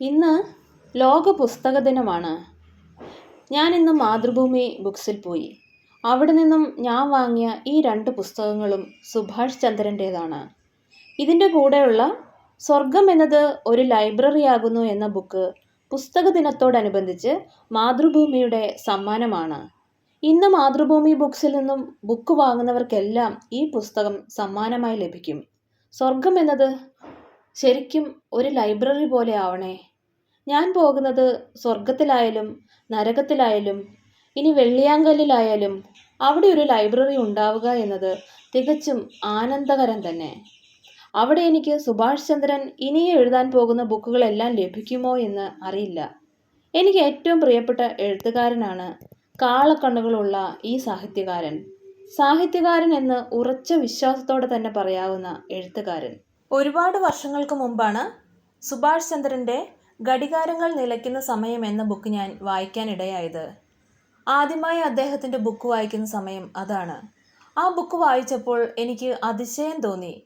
ഇന്ന് ലോക പുസ്തക ദിനമാണ് ഞാൻ ഇന്ന് മാതൃഭൂമി ബുക്സിൽ പോയി. അവിടെ നിന്നും ഞാൻ വാങ്ങിയ ഈ രണ്ട് പുസ്തകങ്ങളും സുഭാഷ് ചന്ദ്രന്റേതാണ്. ഇതിന്റെ കൂടെയുള്ള സ്വർഗം എന്നത് ഒരു ലൈബ്രറി ആകുന്നു എന്ന ബുക്ക് പുസ്തക ദിനത്തോടനുബന്ധിച്ച് മാതൃഭൂമിയുടെ സമ്മാനമാണ്. ഇന്ന് മാതൃഭൂമി ബുക്സിൽ നിന്നും ബുക്ക് വാങ്ങുന്നവർക്കെല്ലാം ഈ പുസ്തകം സമ്മാനമായി ലഭിക്കും. സ്വർഗം എന്നത് ശരിക്കും ഒരു ലൈബ്രറി പോലെ ആവണേ. ഞാൻ പോകുന്നത് സ്വർഗത്തിലായാലും നരകത്തിലായാലും ഇനി വെള്ളിയാങ്കല്ലിലായാലും അവിടെ ഒരു ലൈബ്രറി ഉണ്ടാവുക എന്നത് തികച്ചും ആനന്ദകരം തന്നെ. അവിടെ എനിക്ക് സുഭാഷ് ചന്ദ്രൻ ഇനിയും എഴുതാൻ പോകുന്ന ബുക്കുകളെല്ലാം ലഭിക്കുമോ എന്ന് അറിയില്ല. എനിക്ക് ഏറ്റവും പ്രിയപ്പെട്ട എഴുത്തുകാരനാണ് കാളക്കണ്ണുകളുള്ള ഈ സാഹിത്യകാരൻ. സാഹിത്യകാരൻ എന്ന് ഉറച്ച വിശ്വാസത്തോടെ തന്നെ പറയാവുന്ന എഴുത്തുകാരൻ. ഒരുപാട് വർഷങ്ങൾക്ക് മുമ്പാണ് സുഭാഷ് ചന്ദ്രന്റെ ഘടികാരങ്ങൾ നിലയ്ക്കുന്ന സമയം എന്ന ബുക്ക് ഞാൻ വായിക്കാനിടയായത്. ആദ്യമായി അദ്ദേഹത്തിന്റെ ബുക്ക് വായിക്കുന്ന സമയം അതാണ്. ആ ബുക്ക് വായിച്ചപ്പോൾ എനിക്ക് അതിശയം തോന്നി.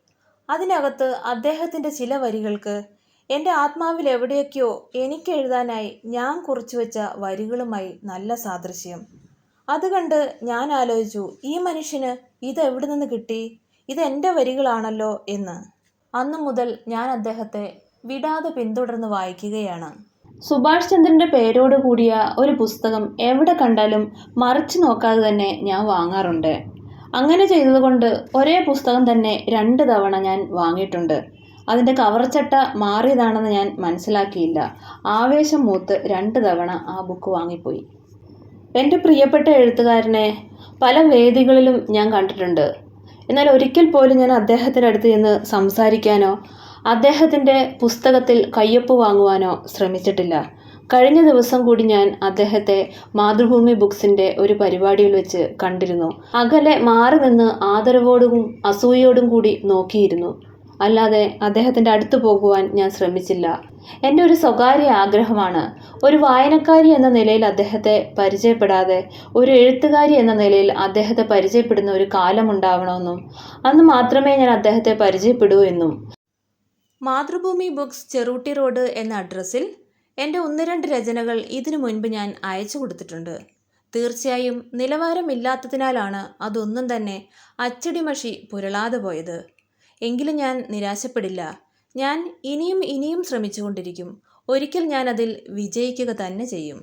അതിനകത്ത് അദ്ദേഹത്തിന്റെ ചില വരികൾക്ക് എന്റെ ആത്മാവിൽ എവിടെയൊക്കെയോ എനിക്ക് എഴുതാനായി ഞാൻ കുറിച്ചു വെച്ച വരികളുമായി നല്ല സാദൃശ്യം. അത് കണ്ട് ഞാൻ ആലോചിച്ചു ഈ മനുഷ്യന് ഇത് നിന്ന് കിട്ടി? ഇത് എന്റെ വരികളാണല്ലോ എന്ന്. അന്നു മുതൽ ഞാൻ അദ്ദേഹത്തെ വിടാതെ പിന്തുടർന്ന് വായിക്കുകയാണ്. സുഭാഷ് ചന്ദ്രന്റെ പേരോട് കൂടിയ ഒരു പുസ്തകം എവിടെ കണ്ടാലും മറിച്ചു നോക്കാതെ തന്നെ ഞാൻ വാങ്ങാറുണ്ട്. അങ്ങനെ ചെയ്തതുകൊണ്ട് ഒരേ പുസ്തകം തന്നെ രണ്ട് തവണ ഞാൻ വാങ്ങിയിട്ടുണ്ട്. അതിന്റെ കവർച്ചട്ട മാറിയതാണെന്ന് ഞാൻ മനസ്സിലാക്കിയില്ല. ആവേശം മൂത്ത് രണ്ട് തവണ ആ ബുക്ക് വാങ്ങിപ്പോയി. എന്റെ പ്രിയപ്പെട്ട എഴുത്തുകാരനെ പല വേദികളിലും ഞാൻ കണ്ടിട്ടുണ്ട്. എന്നാൽ ഒരിക്കൽ പോലും ഞാൻ അദ്ദേഹത്തിന്റെ അടുത്ത് ചെന്ന് സംസാരിക്കാനോ അദ്ദേഹത്തിന്റെ പുസ്തകത്തിൽ കയ്യൊപ്പ് വാങ്ങുവാനോ ശ്രമിച്ചിട്ടില്ല. കഴിഞ്ഞ ദിവസം കൂടി ഞാൻ അദ്ദേഹത്തെ മാതൃഭൂമി ബുക്സിന്റെ ഒരു പരിപാടിയിൽ വെച്ച് കണ്ടിരുന്നു. അകലെ മാറി നിന്ന് ആദരവോടും അസൂയോടും കൂടി നോക്കിയിരുന്നു. അല്ലാതെ അദ്ദേഹത്തിന്റെ അടുത്ത് പോകുവാൻ ഞാൻ ശ്രമിച്ചില്ല. എന്റെ ഒരു സ്വകാര്യ ആഗ്രഹമാണ്. ഒരു വായനക്കാരി എന്ന നിലയിൽ അദ്ദേഹത്തെ പരിചയപ്പെടാതെ ഒരു എഴുത്തുകാരി എന്ന നിലയിൽ അദ്ദേഹത്തെ പരിചയപ്പെടുന്ന ഒരു കാലമുണ്ടാവണമെന്നും അന്ന് മാത്രമേ ഞാൻ അദ്ദേഹത്തെ പരിചയപ്പെടൂ എന്നും. മാതൃഭൂമി ബുക്സ് ചെറുട്ടി റോഡ് എന്ന അഡ്രസ്സിൽ എന്റെ ഒന്ന് രണ്ട് രചനകൾ ഇതിനു മുൻപ് ഞാൻ അയച്ചു കൊടുത്തിട്ടുണ്ട്. തീർച്ചയായും നിലവാരമില്ലാത്തതിനാലാണ് അതൊന്നും തന്നെ അച്ചടി മഷി പുരളാതെ പോയത്. എങ്കിലും ഞാൻ നിരാശപ്പെടില്ല. ഞാൻ ഇനിയും ഇനിയും ശ്രമിച്ചുകൊണ്ടിരിക്കും. ഒരിക്കൽ ഞാൻ അതിൽ വിജയിക്കുക തന്നെ ചെയ്യും.